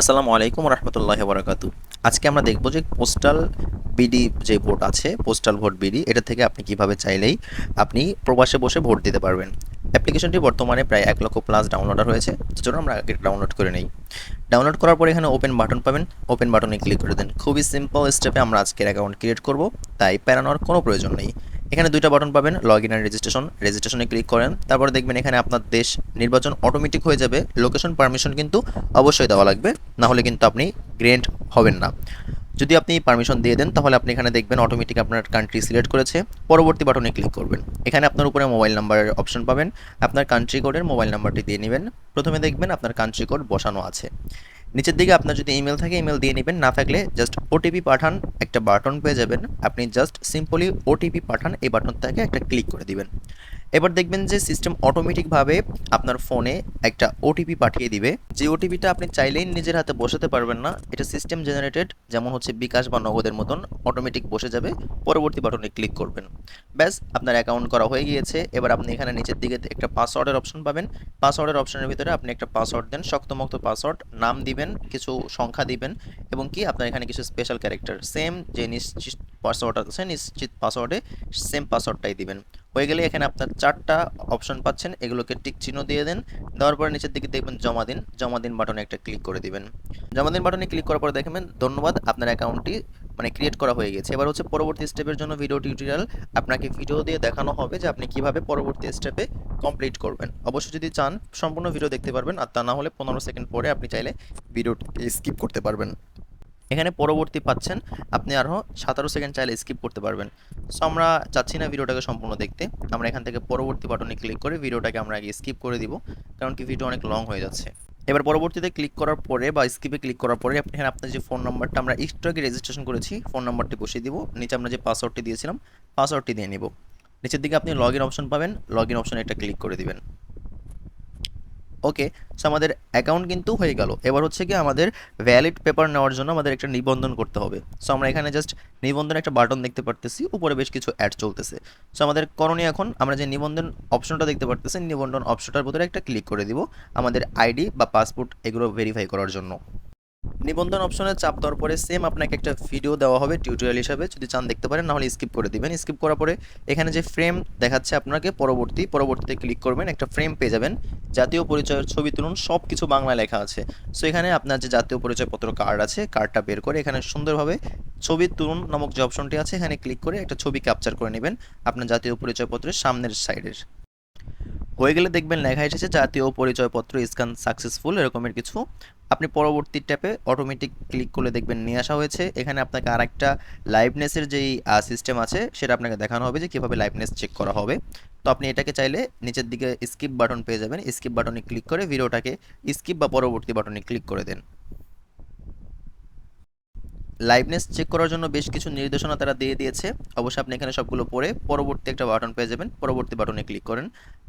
আসসালামু আলাইকুম রহমতুল্লাহ বরাকাতু আজকে আমরা দেখব যে পোস্টাল বিডি যে ভোট আছে, পোস্টাল ভোট বিডি, এটা থেকে আপনি কীভাবে চাইলেই আপনি প্রবাসে বসে ভোট দিতে পারবেন। অ্যাপ্লিকেশনটি বর্তমানে প্রায় এক লক্ষ প্লাস ডাউনলোডার হয়েছে। সেজন্য আমরা আগে ডাউনলোড করে নেই। ডাউনলোড করার পরে এখানে ওপেন বাটন পাবেন। ওপেন বাটনে ক্লিক করে দেন। খুবই সিম্পল স্টেপে আমরা আজকের অ্যাকাউন্ট ক্রিয়েট করব। তাই প্যারানোর কোনো প্রয়োজন নেই। এখানে দুইটা বাটন পাবেন লগ ইন অ্যান্ড রেজিস্ট্রেশন রেজিস্ট্রেশনে ক্লিক করেন, তারপর দেখবেন এখানে আপনার দেশ নির্বাচন অটোমেটিক হয়ে যাবে। লোকেশন পারমিশন কিন্তু অবশ্যই দেওয়া লাগবে, না হলে কিন্তু আপনি গ্রেন্ট হবেন না। যদি আপনি পারমিশন দিয়ে দেন, তাহলে আপনি এখানে দেখবেন অটোমেটিক আপনার কান্ট্রি সিলেক্ট করেছে। পরবর্তী বাটনে ক্লিক করবেন। এখানে আপনার উপরে মোবাইল নাম্বারের অপশন পাবেন। আপনার কান্ট্রি কোডের মোবাইল নাম্বারটি দিয়ে নেবেন। প্রথমে দেখবেন আপনার কান্ট্রি কোড বসানো আছে। নিচের দিকে আপনার যদি ইমেল থাকে ইমেল দিয়ে নেবেন। না থাকলে জাস্ট ওটিপি পাঠান, একটা বাটন পেয়ে যাবেন। আপনি জাস্ট সিম্পলি ওটিপি পাঠান, এই বাটন থেকে একটা ক্লিক করে দিবেন। এবার দেখবেন যে সিস্টেম অটোমেটিকভাবে আপনার ফোনে একটা ওটিপি পাঠিয়ে দিবে। যে ওটিপিটা আপনি চাইলেই নিজের হাতে বসাতে পারবেন না, এটা সিস্টেম জেনারেটেড যেমন হচ্ছে বিকাশ বা নগদের মতন অটোমেটিক বসে যাবে। পরবর্তী বাটনে ক্লিক করবেন। ব্যাস, আপনার অ্যাকাউন্ট করা হয়ে গিয়েছে। এবার আপনি এখানে নিচের দিকে একটা পাসওয়ার্ডের অপশন পাবেন। পাসওয়ার্ডের অপশনের ভিতরে আপনি একটা পাসওয়ার্ড দেন, শক্তমক্ত পাসওয়ার্ড নাম দিবেন, কিছু সংখ্যা দিবেন এবং কি আপনার এখানে কিছু স্পেশাল ক্যারেক্টার সেম যে নিশ্চিত পাসওয়ার্ড আছে, নিশ্চিত পাসওয়ার্ডে সেম পাসওয়ার্ডটাই দিবেন। হয়ে গেলে এখানে আপনার চারটা অপশন পাচ্ছেন। এগুলোকে টিক চিহ্ন দিয়ে দেন। দেওয়ার পরে নিচের দিকে দেখবেন জমা দিন। জমা দিন বাটনে একটা ক্লিক করে দিবেন। জমা দিন বাটনে ক্লিক করার পরে দেখবেন ধন্যবাদ, আপনার অ্যাকাউন্টটি মানে ক্রিয়েট করা হয়ে গেছে। এবার হচ্ছে পরবর্তী স্টেপের জন্য ভিডিও টিউটোরিয়াল আপনাকে ভিডিও দিয়ে দেখানো হবে যে আপনি কীভাবে পরবর্তী স্টেপে কমপ্লিট করবেন। অবশ্যই যদি চান, সম্পূর্ণ ভিডিও দেখতে পারবেন। আর তা না হলে পনেরো সেকেন্ড পরে আপনি চাইলে ভিডিওটি স্কিপ করতে পারবেন। এখানে পরবর্তী পাচ্ছেন আপনি আরও সতেরো সেকেন্ড চাইলে স্কিপ করতে পারবেন। সো আমরা চাচ্ছি না ভিডিওটাকে সম্পূর্ণ দেখতে। আমরা এখান থেকে পরবর্তী বাটনে ক্লিক করে ভিডিওটাকে আমরা আগে স্কিপ করে দিব, কারণ কি ভিডিও অনেক লং হয়ে যাচ্ছে। এবার পরবর্তীতে ক্লিক করার পরে বা স্কিপে ক্লিক করার পরে আপনি এখানে আপনার যে ফোন নাম্বারটা আমরা একটু আগে রেজিস্ট্রেশন করেছি ফোন নাম্বারটি বসিয়ে দিব। নিচে আমরা যে পাসওয়ার্ডটি দিয়েছিলাম পাসওয়ার্ডটি দিয়ে নিব। নিচের দিকে আপনি লগ ইন অপশন পাবেন। লগ ইন অপশনে একটা ক্লিক করে দিবেন। ওকে সো আমাদের অ্যাকাউন্ট কিন্তু হয়ে গেল। এবার হচ্ছে কি আমাদের ভ্যালিড পেপার নেওয়ার জন্য আমাদের একটা নিবন্ধন করতে হবে। সো আমরা এখানে জাস্ট নিবন্ধন একটা বাটন দেখতে পারতেছি, উপরে বেশ কিছু অ্যাড চলতেছে। সো আমাদের করণীয় এখন আমরা যে নিবন্ধন অপশনটা দেখতে পারতেছি, নিবন্ধন অপশনটার ভিতরে একটা ক্লিক করে দিব আমাদের আইডি বা পাসপোর্ট এগুলো ভেরিফাই করার জন্য। নিবন্ধন অপশনে চাপ দেওয়ার পরে সেম আপনাকে একটা ভিডিও দেওয়া হবে টিউটোরিয়াল হিসাবে। যদি চান দেখতে পারেন, নাহলে স্কিপ করে দিবেন। স্কিপ করার পরে এখানে যে ফ্রেম দেখাচ্ছে আপনাকে, পরবর্তী, পরবর্তীতে ক্লিক করবেন, একটা ফ্রেম পেয়ে যাবেন। জাতীয় পরিচয়ের ছবি তুলুন সব কিছু বাংলায় লেখা আছে। সো এখানে আপনার যে জাতীয় পরিচয়পত্র কার্ড আছে কার্ডটা বের করে এখানে সুন্দরভাবে ছবি তুলুন নামক যে অপশনটি আছে, এখানে ক্লিক করে একটা ছবি ক্যাপচার করে নেবেন আপনার জাতীয় পরিচয়পত্রের সামনের সাইডের হয়ে গেলে দেখবেন লেখা এসেছে, জাতীয় পরিচয়পত্র স্ক্যান সাকসেসফুল এরকমের কিছু। আপনি পরবর্তী ট্যাপে অটোমেটিক ক্লিক করে দেখবেন নিয়ে আসা হয়েছে। এখানে আপনাকে আরেকটা লাইভনেসের যেই সিস্টেম আছে, সেটা আপনাকে দেখানো হবে যে কীভাবে লাইভনেস চেক করা হবে। তো আপনি এটাকে চাইলে নিচের দিকে স্কিপ বাটন পেয়ে যাবেন। স্কিপ বাটনে ক্লিক করে ভিডিওটাকে স্কিপ বা পরবর্তী বাটনে ক্লিক করে দেন। লাইভনেস চেক করার জন্য বেশ কিছু নির্দেশনা তারা দিয়ে দিয়েছে। অবশ্যই আপনি এখানে সবগুলো পড়ে পরবর্তী একটা বাটন পেয়ে যাবেন। পরবর্তী বাটনে ক্লিক করেন।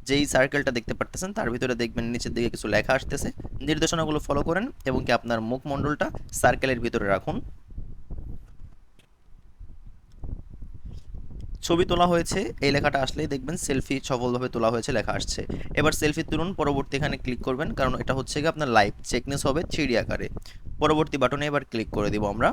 যেই সার্কেলটা দেখতে পারতেছেন, তার ভিতরে দেখবেন নিচের দিকে কিছু লেখা আসতেছে। নির্দেশনাগুলো ফলো করেন এবং কি আপনার মুখমণ্ডলটা সার্কেলের ভিতরে রাখুন। ছবি তোলা হয়েছে। এই লেখাটা আসলেই দেখবেন সেলফি সফলভাবে তোলা হয়েছে, লেখা আসছে। এবার সেলফি তুলুন, পরবর্তী এখানে ক্লিক করবেন। কারণ এটা হচ্ছে কি আপনার লাইভ চেকনেস হবে থ্রি আকারে। পরবর্তী বাটনে এবার ক্লিক করে দিব আমরা।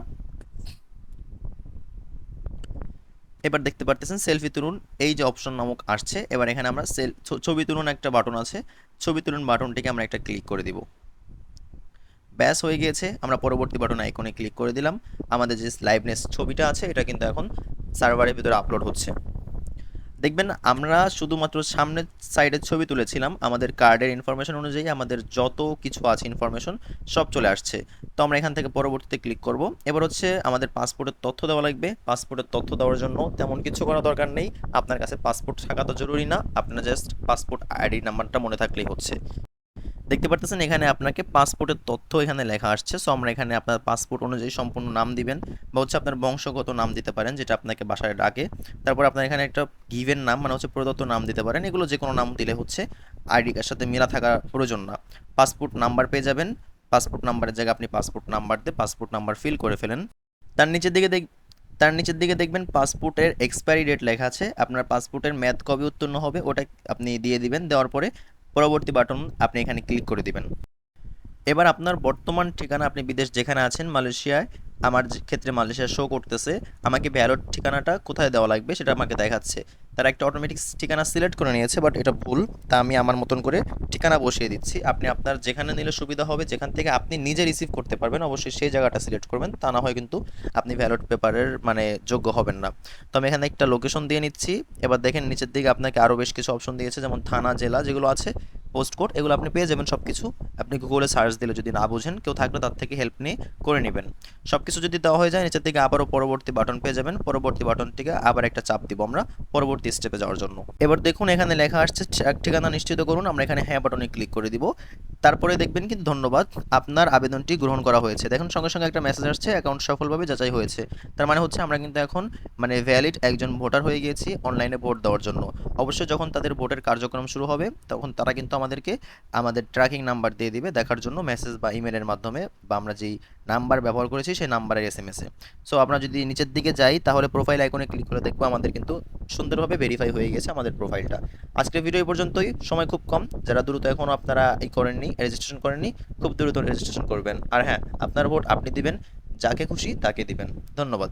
এবার দেখতে পারতেছেন সেলফি তুলুন এই যে অপশন নামক আসছে, এবার এখানে আমরা সেল ছবি তুলুন একটা বাটন আছে, ছবি তুলুন বাটনটিকে আমরা একটা ক্লিক করে দিব। ব্যাস, হয়ে গিয়েছে, আমরা পরবর্তী বাটন আইকনে ক্লিক করে দিলাম, আমাদের যে লাইভনেস ছবিটা আছে, এটা কিন্তু এখন সার্ভারের ভিতরে আপলোড হচ্ছে। দেখবেন আমরা শুধুমাত্র সামনের সাইডের ছবি তুলেছিলাম, আমাদের কার্ডের ইনফরমেশন অনুযায়ী আমাদের যত কিছু আছে ইনফরমেশন সব চলে আসছে। তো আমরা এখান থেকে পরবর্তীতে ক্লিক করব। এবার হচ্ছে আমাদের পাসপোর্টের তথ্য দেওয়া লাগবে। পাসপোর্টের তথ্য দেওয়ার জন্য তেমন কিছু করা দরকার নেই। আপনার কাছে পাসপোর্ট থাকা তো জরুরি না, আপনার জাস্ট পাসপোর্ট আইডি নাম্বারটা মনে থাকলেই হচ্ছে। দেখতে পারতেছেন, এখানে আপনাকে পাসপোর্টের তথ্য এখানে লেখা আসছে। সো আমরা এখানে আপনার পাসপোর্ট অনুযায়ী সম্পূর্ণ নাম দিবেন বা হচ্ছে আপনার বংশগত নাম দিতে পারেন, যেটা আপনাকে বাসায় ডাকে। তারপর আপনার এখানে একটা গিভেন নাম মানে হচ্ছে প্রদত্ত নাম দিতে পারেন। এগুলো যে কোনো নাম দিলে হচ্ছে আইডি কার্ডের সাথে মেলা থাকা প্রয়োজন না। পাসপোর্ট নাম্বার পেয়ে যাবেন। পাসপোর্ট নাম্বারের জায়গায় আপনি পাসপোর্ট নাম্বার দিয়ে পাসপোর্ট নাম্বার ফিল করে ফেলেন। তার নিচের দিকে দেখ তার নিচের দিকে দেখবেন পাসপোর্টের এক্সপায়ারি ডেট লেখা আছে। আপনার পাসপোর্টের মেয়াদ কবে উত্তীর্ণ হবে, ওটা আপনি দিয়ে দিবেন। দেওয়ার পরে পরবর্তী বাটন আপনি এখানে ক্লিক করে দিবেন। এবার আপনার বর্তমান ঠিকানা আপনি বিদেশ যেখানে আছেন, মালয়েশিয়ায়, আমার ক্ষেত্রে মালয়েশিয়া শো করতেছে, আমাকে ব্যালট ঠিকানাটা কোথায় দেওয়া লাগবে সেটা আমাকে দেখাচ্ছে। তারা একটা অটোমেটিক ঠিকানা সিলেক্ট করে নিয়েছে বাট এটা ভুল। তা আমি আমার মতন করে ঠিকানা বসিয়ে দিচ্ছি। আপনি আপনার যেখানে নিলে সুবিধা হবে, যেখান থেকে আপনি নিজে রিসিভ করতে পারবেন, অবশ্যই সেই জায়গাটা সিলেক্ট করবেন। তা না হয় কিন্তু আপনি ভ্যালট পেপারের মানে যোগ্য হবেন না। তো আমি এখানে একটা লোকেশন দিয়ে নিচ্ছি। এবার দেখেন নিচের দিকে আপনাকে আরও বেশ কিছু অপশন দিয়েছে, যেমন থানা, জেলা যেগুলো আছে। পোস্ট কোড, এগুলো আপনি পেয়ে যাবেন সব কিছু আপনি গুগলে সার্চ দিলে যদি না বোঝেন, কেউ থাকলে তার থেকে হেল্প নিয়ে করে নেবেন। সব কিছু যদি দেওয়া হয়ে যায়, নিচের দিকে আবারও পরবর্তী বাটন পেয়ে যাবেন। পরবর্তী বাটন থেকে আবার একটা চাপ দিব আমরা পরবর্তী স্টেপে যাওয়ার জন্য। এবার দেখুন, এখানে লেখা আসছে ঠিকানা নিশ্চিত করুন। আমরা এখানে হ্যাঁ বাটনে ক্লিক করে দিব। তারপরে দেখবেন কিন্তু ধন্যবাদ, আপনার আবেদনটি গ্রহণ করা হয়েছে। দেখুন, সঙ্গে সঙ্গে একটা মেসেজ আসছে অ্যাকাউন্ট সফলভাবে যাচাই হয়েছে। তার মানে হচ্ছে, আমরা কিন্তু এখন মানে ভ্যালিড একজন ভোটার হয়ে গিয়েছি অনলাইনে ভোট দেওয়ার জন্য। অবশ্যই যখন তাদের ভোটের কার্যক্রম শুরু হবে, তখন তারা কিন্তু আমাদেরকে আমাদের ট্র্যাকিং নাম্বার দিয়ে দিবে। দেখার জন্য মেসেজ বা ইমেলের মাধ্যমে বা আমরা যেই নাম্বার ব্যবহার করেছি সেই নাম্বারের এস এম এসে সো আমরা যদি নিচের দিকে যাই, তাহলে প্রোফাইল আইকনে ক্লিক করে দেখব আমাদের কিন্তু সুন্দরভাবে ভেরিফাই হয়ে গেছে আমাদের প্রোফাইলটা আজকের ভিডিও পর্যন্তই। সময় খুব কম। যারা দ্রুত এখনও আপনারা এই করেননি রেজিস্ট্রেশন করেননি, খুব দ্রুত রেজিস্ট্রেশন করবেন। আর হ্যাঁ আপনার ভোট আপনি দিবেন, যাকে খুশি তাকে দিবেন। ধন্যবাদ।